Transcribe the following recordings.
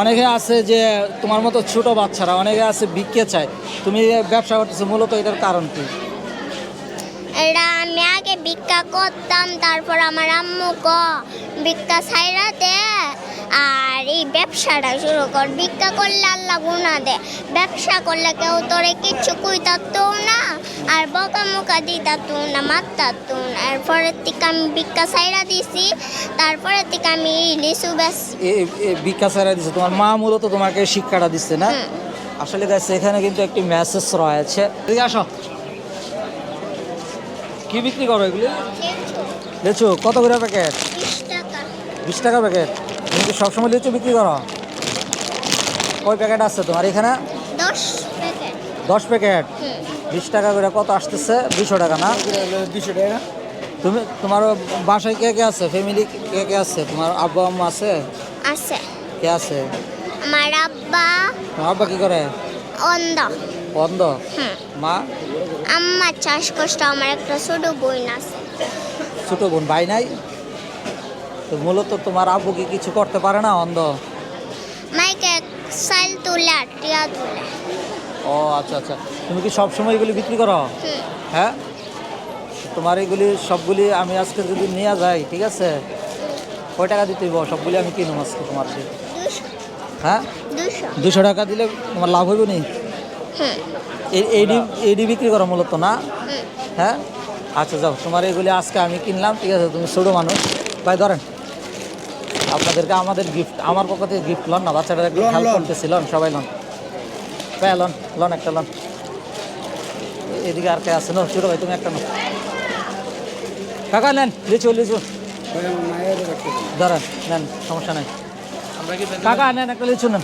অনেকে আছে যে তোমার মতো ছোট বাচ্চারা, অনেকে আছে বিক্রে চায়। তুমি ব্যবসা করতেছো, মূলত এটার কারণ কি? এটা আমি আগে ভিক্ষা করতাম, তারপর আমার আম্মু ক, ভিক্ষা ছাইরা দে আর এই ব্যবসাটা শুরু কর। ভিক্ষা করলে আল্লাহ গুণা দে ব্যবসা করলে কেউ তোরে কিচ্ছু কইতাতো না আর বকা মুকা দিতাতো না মারতাতো না। এরপরের থেকে আমি ভিক্ষা ছাইরা দিছি তারপরে থেকে আমি লিচু এ ভিক্ষা ছাড়া দিচ্ছে তোমার মা মূলত তোমাকে শিক্ষাটা দিচ্ছে না? আসলে গাছ এখানে কিন্তু একটি মেসেজ রয়েছে। আসো। কি বিক্রি করো এগুলি? লিচু। কত করে প্যাকেট বিশ টাকা প্যাকেট তুমি কি সবসময় লিচু বিক্রি করো। কয় প্যাকেট আছে তোমার? এখানে দশ প্যাকেট দশ প্যাকেট বিশ টাকা করে কত আসতেছে? দুশো টাকা না? দুশো টাকা। তুমি তোমার বাসায় কে কে আছে? ফ্যামিলি কে কে আছে? তোমার আব্বা আম্মা আছে? আছে। কে আছে? আমার আব্বা। তোমার আব্বা কি করে? অন্ধ। বন্ধ হুম। মা? আম্মা চাষ কষ্ট আমার একটা ছোট বোন আছে। ছোট বোন ভাই নাই? তো মূলত তোমার আব্বু কি কিছু করতে পারে না অন্ধ? মাইকে সাইল তুলে টিয়া তুলে। ও আচ্ছা আচ্ছা। তুমি কি সব সময় এগুলি বিক্রি করো? হ্যাঁ? তোমার এগুলি সবগুলি আমি আজকে যদি নিয়ে যাই ঠিক আছে? কয় টাকা দিতে সবগুলি আমি কিনুম আজকে তোমার। হ্যাঁ? দুশো। টাকা দিলে তোমার লাভ হইব নি? এইডি এইডি বিক্রি করো মূলত না? হ্যাঁ? আচ্ছা যাও। তোমার এগুলি আজকে আমি কিনলাম ঠিক আছে? তুমি ছোটো মানুষ। ভাই ধরেন। আপনাদেরকে আমাদের গিফট আমার পক্ষ থেকে গিফট লন না বাচ্চাটা হেল্প করতেছি লন সবাই লন ভাই লন লন একটা লন এদিকে আর কে আছে? নো ছোটো ভাই তুমি একটা নো কাকা নেন লিচু লিচু। দাঁড়ান নেন সমস্যা নাই। কাকা নেন একটা লিচু নেন।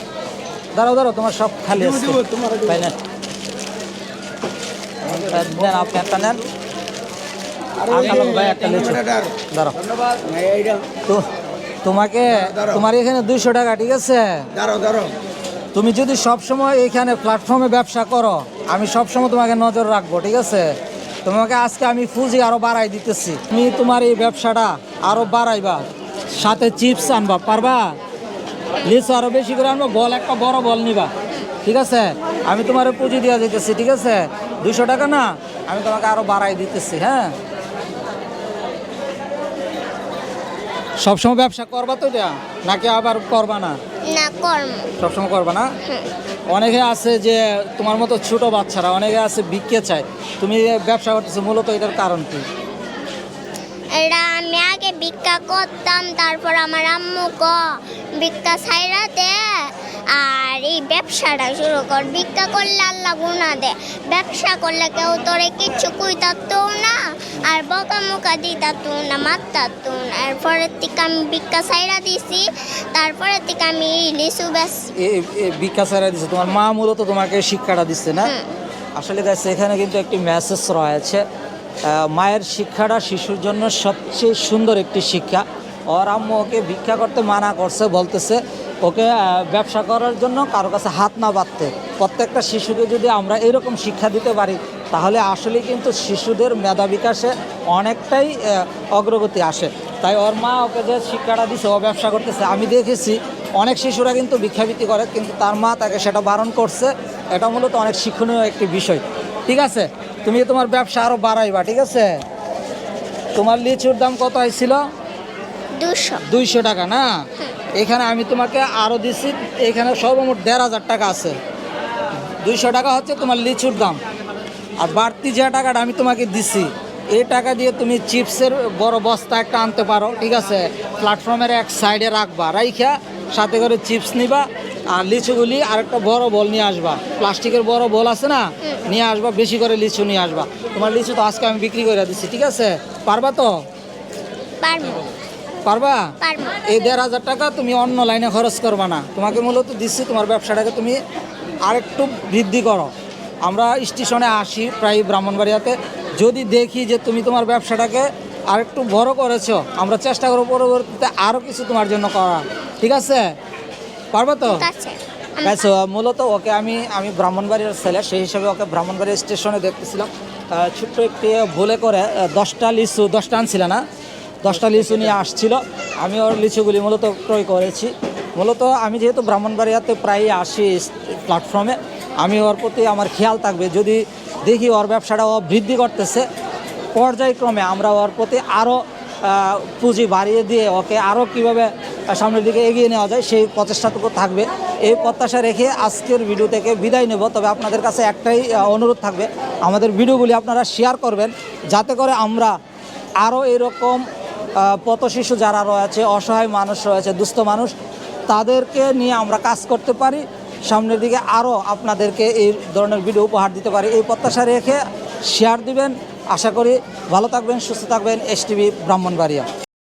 দাঁড়াও দাঁড়াও তোমার সব খালি আছে। ভাই নেন। নেন আপনি একটা নেন। ভাই একটা লিচু। দাঁড়াও। ধন্যবাদ। তো তোমাকে তোমার এখানে দুইশো টাকা ঠিক আছে? তুমি যদি সব সময় এখানে প্ল্যাটফর্মে ব্যবসা করো আমি সব সময় তোমাকে নজর রাখব ঠিক আছে? তোমাকে আজকে আমি পুঁজি আরও বাড়াই দিতেছি। তুমি তোমার এই ব্যবসাটা আরও বাড়াইবা সাথে চিপস আনবা পারবা? লিচু আরও বেশি করে আনব বল একটা বড় বল নিবা ঠিক আছে? আমি তোমার পুঁজি দেওয়া দিতেছি ঠিক আছে? দুইশো টাকা না আমি তোমাকে আরও বাড়াই দিতেছি হ্যাঁ? সবসময় ব্যবসা করবা তো এটা? নাকি আবার করবা না? না কর্ম। সবসময় করবা না? অনেকে আছে যে তোমার মতো ছোট বাচ্চারা অনেকে আছে বিক্রে চায়। তুমি ব্যবসা করতেছো মূলত এটার কারণ কি? এটা আমি আগে ভিক্ষা করতাম তারপর আমার আম্মু ক ভিক্ষা ছাইরা দে আর এই ব্যবসাটা শুরু কর। ভিক্ষা করলে আল্লাহ গুণা দে। ব্যবসা করলে কেউ তোরে কিচ্ছু কইতাতো না আর বকা মুকা দিতাতো না মারতাতো না এরপরের থেকে আমি ভিক্ষা সাইরা দিছি তারপরে থেকে আমি লিচু এ ভিক্ষা ছাড়া দিচ্ছে তোমার মা মূলত তোমাকে শিক্ষাটা দিচ্ছে না? আসলে গাছ এখানে কিন্তু একটি মেসেজ রয়েছে। মায়ের শিক্ষাটা শিশুর জন্য সবচেয়ে সুন্দর একটি শিক্ষা। ওর আম্মু ওকে ভিক্ষা করতে মানা করছে বলতেছে ওকে ব্যবসা করার জন্য কারও কাছে হাত না বাঁধতে। প্রত্যেকটা শিশুকে যদি আমরা এরকম শিক্ষা দিতে পারি তাহলে আসলে কিন্তু শিশুদের মেধা বিকাশে অনেকটাই অগ্রগতি আসে। তাই ওর মা ওকে যে শিক্ষাটা দিছে ও ব্যবসা করতেছে আমি দেখেছি অনেক শিশুরা কিন্তু ভিক্ষাবৃত্তি করে কিন্তু তার মা তাকে সেটা বারণ করছে। এটা মূলত অনেক শিক্ষণীয় একটি বিষয়। ঠিক আছে? তুমি তোমার ব্যবসা আরও বাড়াইবা ঠিক আছে? তোমার লিচুর দাম কত হয়েছিল? দুইশো টাকা না? এখানে আমি তোমাকে আরও দিছি এখানে সর্বমোট দেড় হাজার টাকা আছে। দুইশো টাকা হচ্ছে তোমার লিচুর দাম। আর বাড়তি যে টাকাটা আমি তোমাকে দিছি এই টাকা দিয়ে তুমি চিপসের বড় বস্তা একটা আনতে পারো ঠিক আছে? প্ল্যাটফর্মের এক সাইডে রাখবা রাইখা সাথে করে চিপস নিবা আর লিচুগুলি আরেকটা বড় বল নিয়ে আসবা। প্লাস্টিকের বড় বল আছে না? নিয়ে আসবা বেশি করে লিচু নিয়ে আসবা। তোমার লিচু তো আজকে আমি বিক্রি করে দিচ্ছি ঠিক আছে? পারবা তো? পারবা। এই দেড় হাজার টাকা তুমি অন্য লাইনে খরচ করবা না। তোমাকে মূলত দিচ্ছি তোমার ব্যবসাটাকে তুমি আরেকটু বৃদ্ধি করো। আমরা স্টেশনে আসি প্রায় ব্রাহ্মণবাড়িয়াতে। যদি দেখি যে তুমি তোমার ব্যবসাটাকে আরেকটু বড় করেছ আমরা চেষ্টা করব পরবর্তীতে আরও কিছু তোমার জন্য করা ঠিক আছে? পারবা তো? আচ্ছা মূলত ওকে আমি আমি ব্রাহ্মণবাড়ির ছেলে সেই হিসাবে ওকে ব্রাহ্মণবাড়ি স্টেশনে দেখতেছিলাম। ছোট্ট একটি ভুলে করে দশটা লিচু দশটা আনছিল না? দশটা লিচু নিয়ে আসছিল। আমি ওর লিচুগুলি মূলত ক্রয় করেছি। মূলত আমি যেহেতু ব্রাহ্মণবাড়িয়াতে প্রায় আসি প্ল্যাটফর্মে আমি ওর প্রতি আমার খেয়াল থাকবে। যদি দেখি ওর ব্যবসাটা ও বৃদ্ধি করতেছে, পর্যায়ক্রমে আমরা ওর প্রতি আরও পুঁজি বাড়িয়ে দিয়ে ওকে আরও কীভাবে সামনের দিকে এগিয়ে নেওয়া যায়, সেই প্রচেষ্টাটুকু থাকবে। এই প্রত্যাশা রেখে আজকের ভিডিও থেকে বিদায় নেব। তবে আপনাদের কাছে একটাই অনুরোধ থাকবে। আমাদের ভিডিওগুলি আপনারা শেয়ার করবেন, যাতে করে আমরা আরও এরকম পথ শিশু যারা রয়েছে, অসহায় মানুষ রয়েছে, দুস্থ মানুষ, তাদেরকে নিয়ে আমরা কাজ করতে পারি। সামনের দিকে আরও আপনাদেরকে এই ধরনের ভিডিও উপহার দিতে পারি। এই প্রত্যাশা রেখে শেয়ার দিবেন। আশা করি ভালো থাকবেন, সুস্থ থাকবেন। S TV Brahmanbaria.